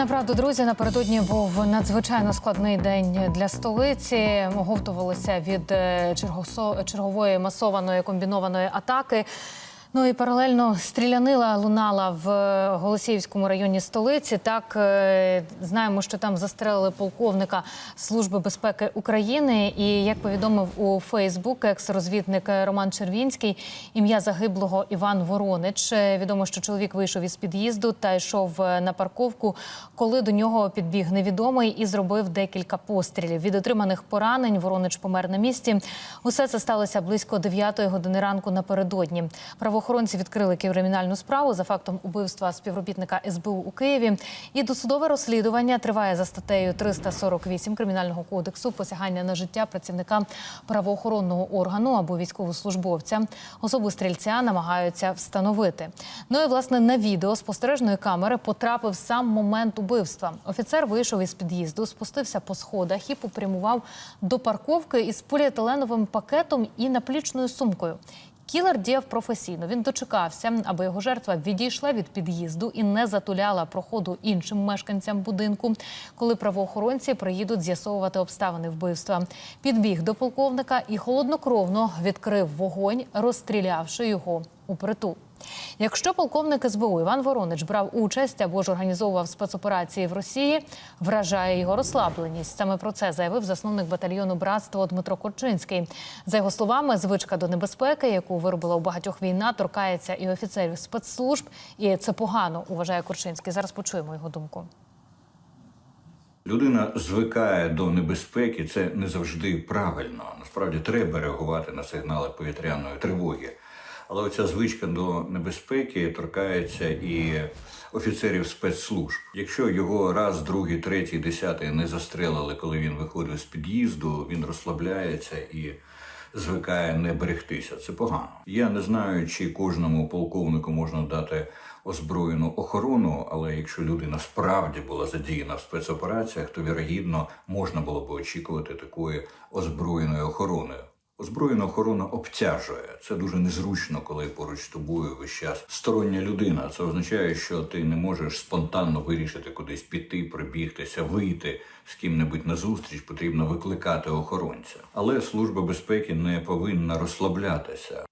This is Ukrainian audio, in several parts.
Направду, друзі, напередодні був надзвичайно складний день для столиці. Оговтувалися від е, чергової масованої комбінованої атаки. Ну і паралельно стрілянила лунала в е, Голосіївському районі столиці. Так е, знаємо, що там застрелили полковника Служби безпеки України. І як повідомив у Фейсбук екс-розвідник Роман Червінський, ім'я загиблого Іван Воронич. Е, Відомо, що чоловік вийшов із під'їзду та йшов на парковку, коли до нього підбіг невідомий і зробив декілька пострілів. Від отриманих поранень Воронич помер на місці. Усе це сталося близько 9 години ранку напередодні. Правоохоронці відкрили кримінальну справу за фактом убивства співробітника СБУ у Києві. І досудове розслідування триває за статтею 348 кримінального кодексу посягання на життя працівника правоохоронного органу або військовослужбовця. Особу стрільця намагаються встановити. Ну і власне на відео спостережної камери потрапив сам момент убивства. Офіцер вийшов із під'їзду, спустився по сходах і попрямував до парковки із поліетиленовим пакетом і наплічною сумкою. Кілер діяв професійно. Він дочекався, аби його жертва відійшла від під'їзду і не затуляла проходу іншим мешканцям будинку, коли правоохоронці приїдуть з'ясовувати обставини вбивства. Підбіг до полковника і холоднокровно відкрив вогонь, розстрілявши його у притул. Якщо полковник СБУ Іван Воронич брав участь або ж організовував спецоперації в Росії, вражає його розслабленість. Саме про це заявив засновник батальйону братство Дмитро Корчинський. За його словами, звичка до небезпеки, яку виробила у багатьох війна, торкається і офіцерів спецслужб, і це погано, вважає Корчинський. Зараз почуємо його думку. Людина звикає до небезпеки, це не завжди правильно. Насправді треба реагувати на сигнали повітряної тривоги. Але оця звичка до небезпеки торкається і офіцерів спецслужб. Якщо його раз, другий, третій, десятий не застрелили, коли він виходив з під'їзду, він розслабляється і звикає не берегтися. Це погано. Я не знаю, чи кожному полковнику можна дати озброєну охорону, але якщо людина справді була задіяна в спецопераціях, то вірогідно можна було би очікувати такої озброєної охорони. Озброєна охорона обтяжує. Це дуже незручно, коли поруч з тобою весь час стороння людина. Це означає, що ти не можеш спонтанно вирішити кудись піти, прибігтися, вийти з ким-небудь на зустріч. Потрібно викликати охоронця. Але служба безпеки не повинна розслаблятися.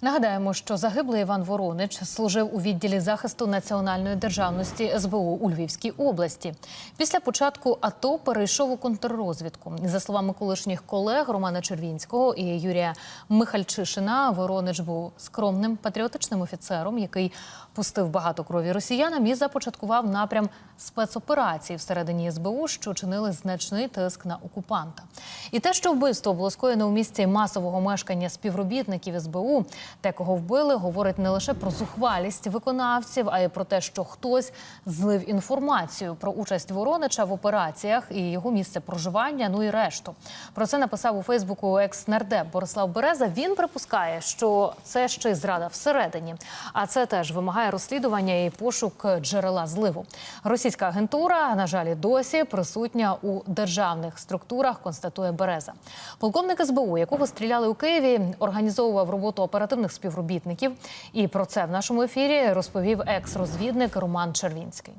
Нагадаємо, що загиблий Іван Воронич служив у відділі захисту національної державності СБУ у Львівській області. Після початку АТО перейшов у контррозвідку. За словами колишніх колег Романа Червінського і Юрія Михальчишина, Воронич був скромним патріотичним офіцером, який пустив багато крові росіянам і започаткував напрям спецоперацій всередині СБУ, що чинили значний тиск на окупанта. І те, що вбивство було скоєно у місці масового мешкання співробітників СБУ, те, кого вбили, говорить не лише про зухвалість виконавців, а й про те, що хтось злив інформацію про участь Воронича в операціях і його місце проживання. Ну і решту. Про це написав у Фейсбуку екс-нардеп Борислав Береза. Він припускає, що це ще й зрада всередині, а це теж вимагає розслідування і пошук джерела зливу. Російська агентура, на жаль, досі присутня у державних структурах, констатує Береза. Полковник СБУ, якого стріляли у Києві, організовував роботу оперативних співробітників. І про це в нашому ефірі розповів екс-розвідник Роман Червінський.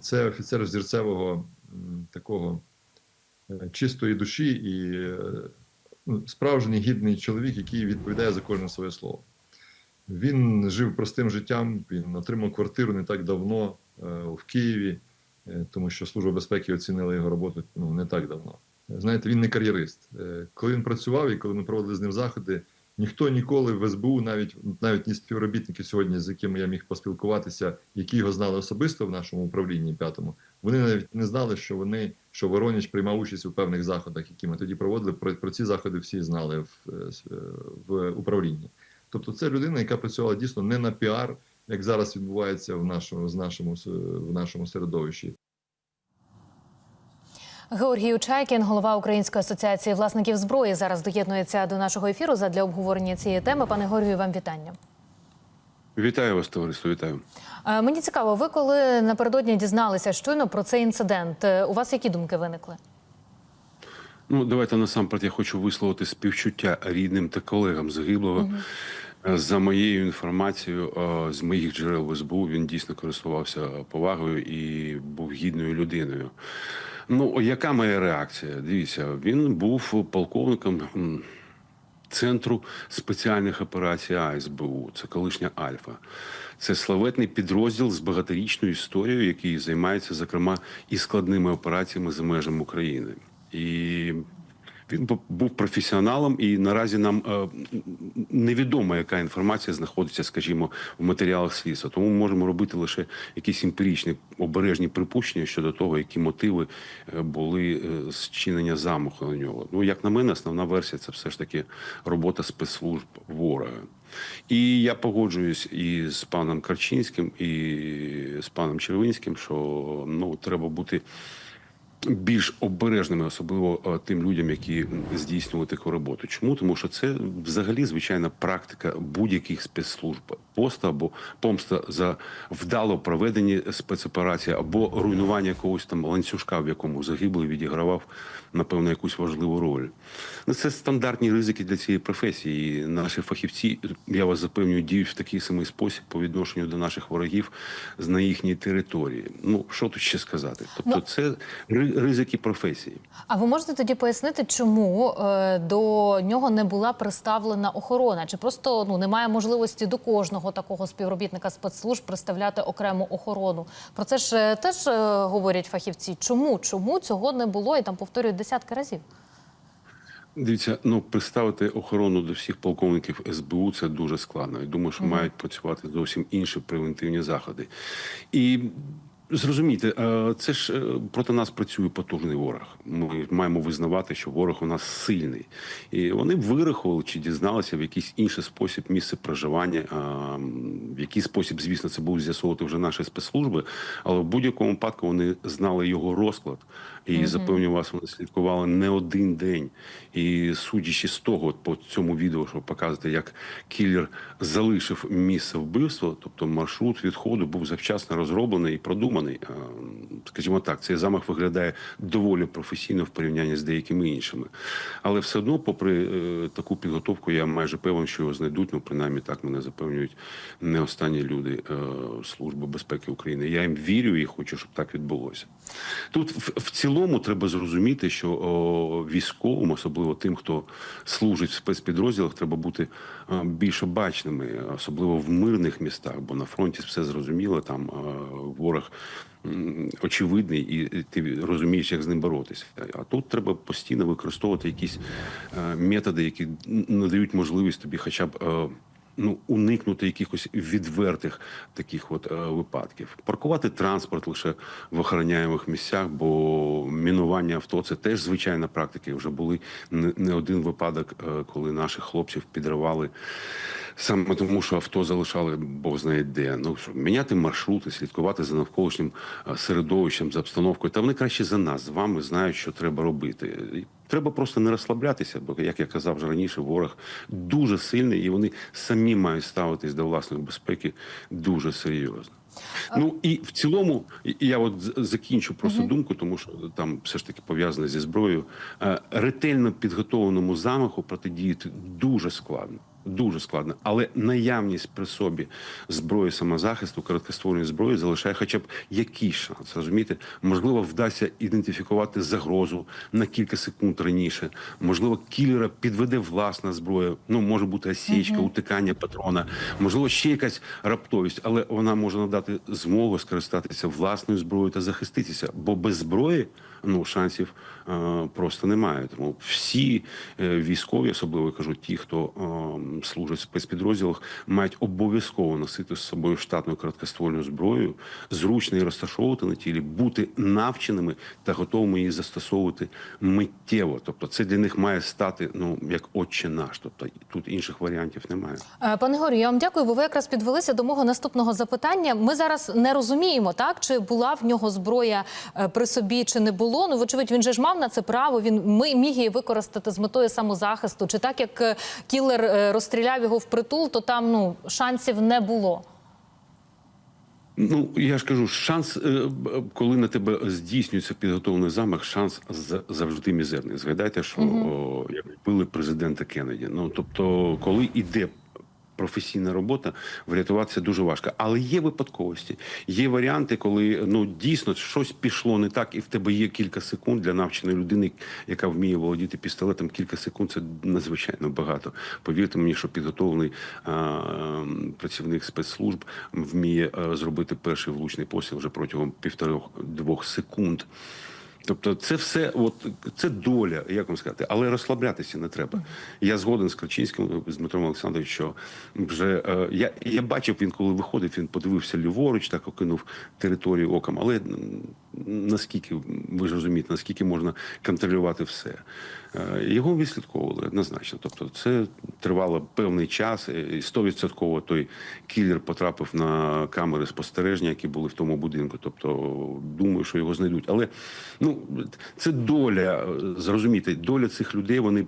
Це офіцер зірцевого такого е, чистої душі і е, ну, справжній гідний чоловік, який відповідає за кожне своє слово. Він жив простим життям, він отримав квартиру не так давно е, в Києві, тому що Служба безпеки оцінила його роботу ну, не так давно. Знаєте, він не кар'єрист. Коли він працював і коли ми проводили з ним заходи, ніхто ніколи в СБУ, навіть навіть ні співробітники сьогодні, з якими я міг поспілкуватися, які його знали особисто в нашому управлінні п'ятому, вони навіть не знали, що вони що Вороніч приймав участь у певних заходах, які ми тоді проводили. Про, про ці заходи всі знали в, в управлінні. Тобто, це людина, яка працювала дійсно не на піар, як зараз відбувається в нашому з нашому в нашому середовищі. Георгій Учайкін, голова Української асоціації власників зброї, зараз доєднується до нашого ефіру задля обговорення цієї теми. Пане Георгію, вам вітання. Вітаю вас, товариство. Вітаю. Е, Мені цікаво, ви коли напередодні дізналися щойно про цей інцидент, е, у вас які думки виникли? Ну, давайте насамперед я хочу висловити співчуття рідним та колегам загиблого. Е, За моєю інформацією, з моїх джерел в СБУ він дійсно користувався повагою і був гідною людиною. Ну, яка моя реакція? Дивіться, він був полковником. Центру спеціальних операцій АСБУ, це колишня Альфа. Це славетний підрозділ з багаторічною історією, який займається, зокрема, і складними операціями за межами України. І він був професіоналом, і наразі нам е, невідомо, яка інформація знаходиться, скажімо, в матеріалах слідства. Тому ми можемо робити лише якісь емпіричні обережні припущення щодо того, які мотиви е, були е, зчинення замаху на нього. Ну, як на мене, основна версія це все ж таки робота спецслужб ворога. І я погоджуюсь і з паном Карчинським, і з паном Червинським, що ну треба бути більш обережними, особливо е, тим людям, які здійснювали таку роботу. Чому? Тому що це взагалі звичайна практика будь-яких спецслужб. Поста або помста за вдало проведені спецоперації або руйнування якогось там ланцюжка, в якому загиблий відігравав напевно якусь важливу роль. Ну, це стандартні ризики для цієї професії. І наші фахівці, я вас запевнюю, діють в такий самий спосіб по відношенню до наших ворогів з на їхній території. Ну що тут ще сказати? Тобто, Ну, це ризики професії. А ви можете тоді пояснити, чому е, до нього не була представлена охорона? Чи просто ну немає можливості до кожного такого співробітника спецслужб представляти окрему охорону? Про це ж е, теж е, говорять фахівці. Чому? Чому цього не було? І там повторюють десятки разів. Дивіться, ну представити охорону до всіх полковників СБУ це дуже складно. Я думаю, що мають працювати зовсім інші превентивні заходи. І зрозумійте, е, це ж е, проти нас працює потужний ворог. Ми маємо визнавати, що ворог у нас сильний. І вони вирахували чи дізналися в якийсь інший спосіб місце проживання. В який спосіб, звісно, це будуть з'ясовувати вже наші спецслужби, але в будь-якому випадку вони знали його розклад. І запевню вас, вони слідкували не один день. І судячи з того, по цьому відео, що показуєте, як кілер залишив місце вбивства, тобто маршрут відходу був завчасно розроблений і продуманий. Скажімо так, цей замах виглядає доволі професійно в порівнянні з деякими іншими. Але все одно, попри е, таку підготовку, я майже певен, що його знайдуть. Ну, принаймні так мене запевнюють не останні люди е, Служби безпеки України. Я їм вірю і хочу, щоб так відбулося. Тут в, в цілому треба зрозуміти, що військовим, особливо тим, хто служить в спецпідрозділах, треба бути е, більш обачними, особливо в мирних містах, бо на фронті все зрозуміло, там е, ворог очевидний, і ти розумієш, як з ним боротися. А тут треба постійно використовувати якісь е, методи, які надають можливість тобі, хоча б. Ну, уникнути якихось відвертих таких от е, випадків. Паркувати транспорт лише в охороняємих місцях, бо мінування авто це теж звичайна практика. Вже були не, не один випадок, е, коли наших хлопців підривали саме тому, що авто залишали Бог знає де. Ну що міняти маршрути, слідкувати за навколишнім е, середовищем, за обстановкою. Та вони краще за нас з вами знають, що треба робити. Треба просто не розслаблятися, бо як я казав вже раніше, ворог дуже сильний, і вони самі мають ставитись до власної безпеки дуже серйозно. Ну і в цілому, я от закінчу просто думку, тому що там все ж таки пов'язане зі зброєю. Е, Ретельно підготовленому замаху протидіяти дуже складно. Дуже складно, але наявність при собі зброї самозахисту, короткоствольної зброї залишає хоча б якийсь шанс. Розумієте, можливо, вдасться ідентифікувати загрозу на кілька секунд раніше. Можливо, кілера підведе власна зброя. Ну може бути осічка, утикання патрона, можливо, ще якась раптовість, але вона може надати змогу скористатися власною зброєю та захиститися. Бо без зброї ну шансів е, просто немає. Тому всі е, військові, особливо я кажу, ті, хто е, служить в спецпідрозділах, мають обов'язково носити з собою штатну короткоствольну зброю, зручно її розташовувати на тілі, бути навченими та готовими її застосовувати миттєво. Тобто, це для них має стати ну як отче наш. Тобто тут інших варіантів немає. Е, Пане Горію, я вам дякую, бо ви якраз підвелися до мого наступного запитання. Ми зараз не розуміємо, так чи була в нього зброя е, при собі, чи не було. Ну, вочевидь, він же ж мав на це право. Він ми міг її використати з метою самозахисту. Чи так як е, кілер е, розстріляв його в притул, то там ну шансів не було. Ну я ж кажу, шанс, е, коли на тебе здійснюється підготовлений замах, шанс завжди мізерний. Згадайте, що о, як били президента Кеннеді. Ну тобто, коли іде професійна робота, врятуватися дуже важко. Але є випадковості, є варіанти, коли ну дійсно щось пішло не так, і в тебе є кілька секунд для навченої людини, яка вміє володіти пістолетом. Кілька секунд це надзвичайно багато. Повірте мені, що підготовлений а, ем, працівник спецслужб вміє е, зробити перший влучний постріл вже протягом півтори-двох секунд. Тобто, це все, от це доля, як вам сказати, але розслаблятися не треба. Я згоден з Крачинським з Дмитром Олександровичем, що вже е, я, я бачив, він коли виходив, він подивився ліворуч, так окинув територію оком. Але наскільки ви ж розумієте, наскільки можна контролювати все? Е, Його відслідковували однозначно. Тобто, це тривало певний час, і стовідсотково той кілер потрапив на камери спостереження, які були в тому будинку. Тобто, думаю, що його знайдуть. Але ну це доля, зрозуміти, доля цих людей. Вони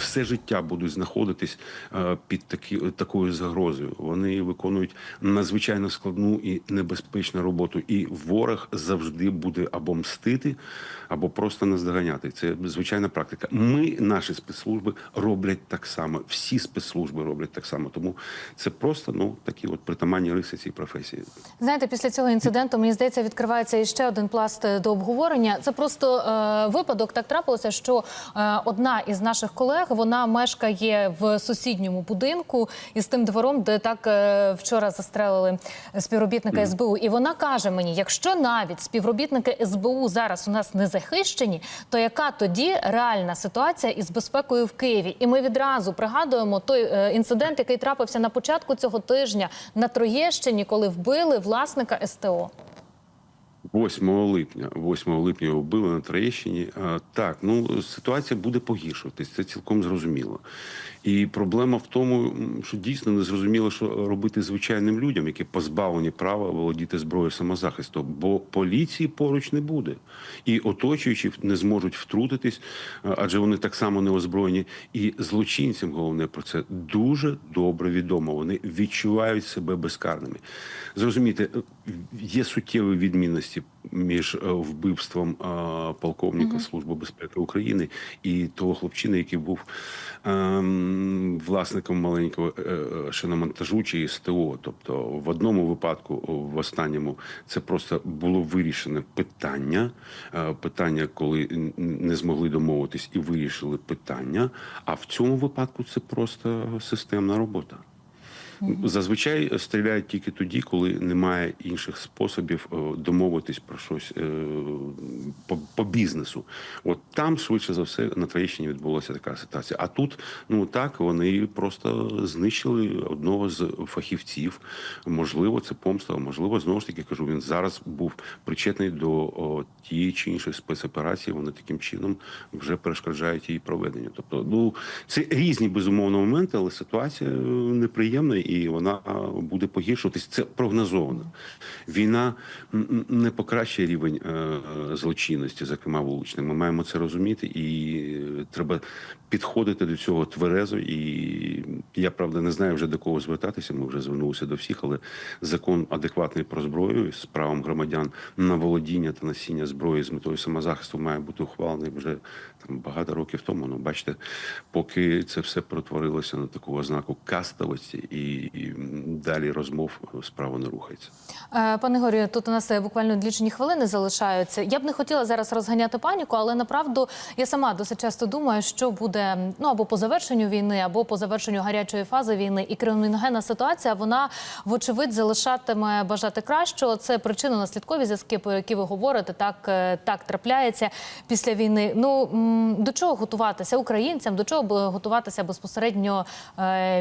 все життя будуть знаходитись е, під такі, такою загрозою. Вони виконують надзвичайно складну і небезпечну роботу. І ворог завжди буде або мстити, або просто наздоганяти. Це звичайна практика. Ми, наші спецслужби, роблять так само. Всі спецслужби роблять так само. Тому це просто ну такі от притаманні риси цієї професії. Знаєте, після цього інциденту мені здається, відкривається іще один пласт е, до обговорення. Це просто е, випадок. Так трапилося, що е, одна із наших колег вона мешкає в сусідньому будинку із тим двором, де так е, вчора застрелили співробітника СБУ. І вона каже мені: якщо навіть співробітники СБУ зараз у нас не захищені, то яка тоді реальна ситуація із безпекою в Києві? І ми відразу пригадуємо той е, інцидент, який трапився на початку цього тижня на Троєщині, коли вбили власника СТО. 8 липня, 8 липня його вбили на Троєщині. Так, ну ситуація буде погіршуватись, це цілком зрозуміло. І проблема в тому, що дійсно не зрозуміло, що робити звичайним людям, які позбавлені права володіти зброєю самозахисту, бо поліції поруч не буде, і оточуючі не зможуть втрутитись, адже вони так само не озброєні. І злочинцям головне про це дуже добре відомо. Вони відчувають себе безкарними. Зрозумійте, е, є суттєві відмінності між е, вбивством е, полковника Служби безпеки України і того хлопчини, який був ем, власником маленького е, шиномонтажу чи СТО. Тобто, в одному випадку, в останньому, це просто було вирішене питання. Питання, коли не змогли домовитись і вирішили питання. А в цьому випадку це просто системна робота. Зазвичай стріляють тільки тоді, коли немає інших способів е, домовитись про щось е, по, по бізнесу. От там, швидше за все, на Троєщині відбулася така ситуація. А тут, ну так, вони просто знищили одного з фахівців. Можливо, це помста, можливо, знову ж таки кажу, він зараз був причетний до о, тієї чи іншої спецоперації. Вони таким чином вже перешкоджають її проведенню. Тобто, ну це різні безумовно моменти, але ситуація е, неприємна і вона буде погіршуватись. Це прогнозовано. Війна не покращує рівень е, е, злочинності, зокрема вуличний. Ми маємо це розуміти, і е, треба підходити до цього тверезо. І я правда не знаю вже до кого звертатися. Ми вже звернулися до всіх, але закон адекватний про зброю з правом громадян на володіння та носіння зброї з метою самозахисту має бути ухвалений вже там багато років тому. Ну бачите, поки це все перетворилося на таку ознаку кастовості, і, і далі розмов справа не рухається. Е, Пане Горію, тут у нас е, буквально лічені хвилини залишаються. Я б не хотіла зараз розганяти паніку, але направду я сама досить часто думаю, що буде ну або по завершенню війни, або по завершенню гарячої фази війни. І криміногенна ситуація вона вочевидь залишатиме бажати кращого. Це причинно-наслідкові зв'язки, про які ви говорите. Так е, так трапляється після війни. Ну до чого готуватися українцям, до чого готуватися безпосередньо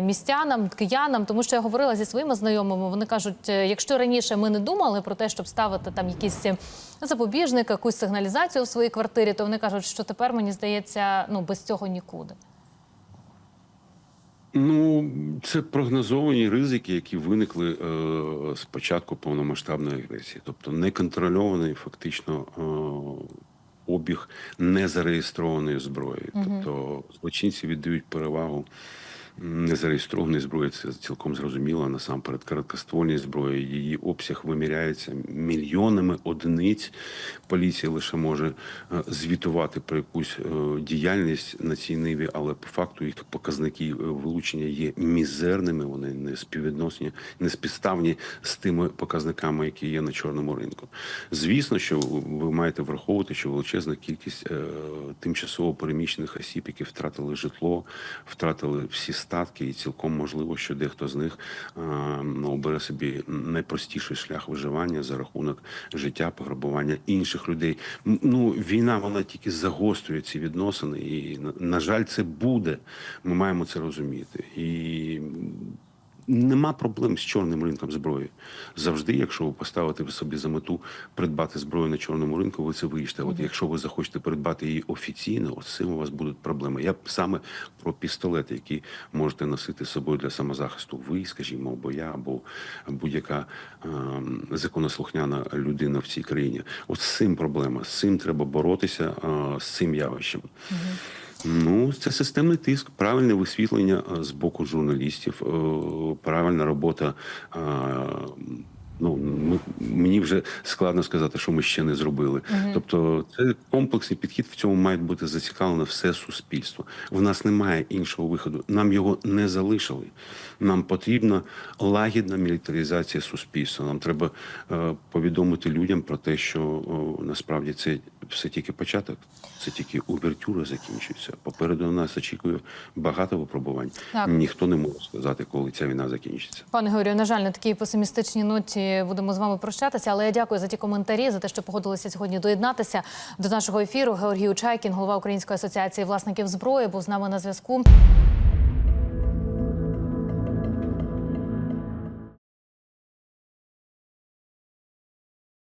містянам, киянам, тому що я говорила зі своїми знайомими. Вони кажуть, е, якщо раніше ми не думали про те, щоб ставити там якісь е, запобіжник, якусь сигналізацію в своїй квартирі, то вони кажуть, що тепер мені здається, ну без цього нікуди. Ну, це прогнозовані ризики, які виникли е, з початку повномасштабної агресії, тобто неконтрольований фактично е, обіг незареєстрованої зброї. Тобто злочинці віддають перевагу незареєстрованої зброї, це цілком зрозуміло. Насамперед, короткоствольні зброї, її обсяг виміряється мільйонами одиниць. Поліція лише може е, звітувати про якусь е, діяльність на цій ниві, але по факту їх показники е, вилучення є мізерними. Вони не співвідносні, не співставні з тими показниками, які є на чорному ринку. Звісно, що ви маєте враховувати, що величезна кількість тимчасово переміщених осіб, які втратили житло, втратили всі статки, і цілком можливо, що дехто з них ну, обере собі найпростіший шлях виживання за рахунок життя, пограбування інших людей. Ну, війна вона тільки загострює ці відносини, і на жаль, це буде. Ми маємо це розуміти. І Нема проблем з чорним ринком зброї. Завжди, якщо ви поставите собі за мету придбати зброю на чорному ринку, ви це вирішите. От якщо ви захочете придбати її офіційно, от з цим у вас будуть проблеми. Я саме про пістолети, які можете носити з собою для самозахисту. Ви, скажімо, або я, або будь-яка ем, законослухняна людина в цій країні. От з цим проблема. З цим треба боротися, е, з цим явищем. Ну, це системний тиск, правильне висвітлення е, з боку журналістів, е, правильна робота. е, Ну, ми, мені вже складно сказати, що ми ще не зробили. Тобто, це комплексний підхід. В цьому має бути зацікавлене все суспільство. В нас немає іншого виходу. Нам його не залишили. Нам потрібна лагідна мілітаризація суспільства. Нам треба е, повідомити людям про те, що о, насправді це все тільки початок, це тільки увертюра закінчується. Попереду нас очікує багато випробувань. Так. Ніхто не може сказати, коли ця війна закінчиться. Пане Георгію, на жаль, на такій песимістичній ноті будемо з вами прощатися. Але я дякую за ті коментарі, за те, що погодилися сьогодні доєднатися до нашого ефіру. Георгій Чайкін, голова Української асоціації власників зброї, був з нами на зв'язку.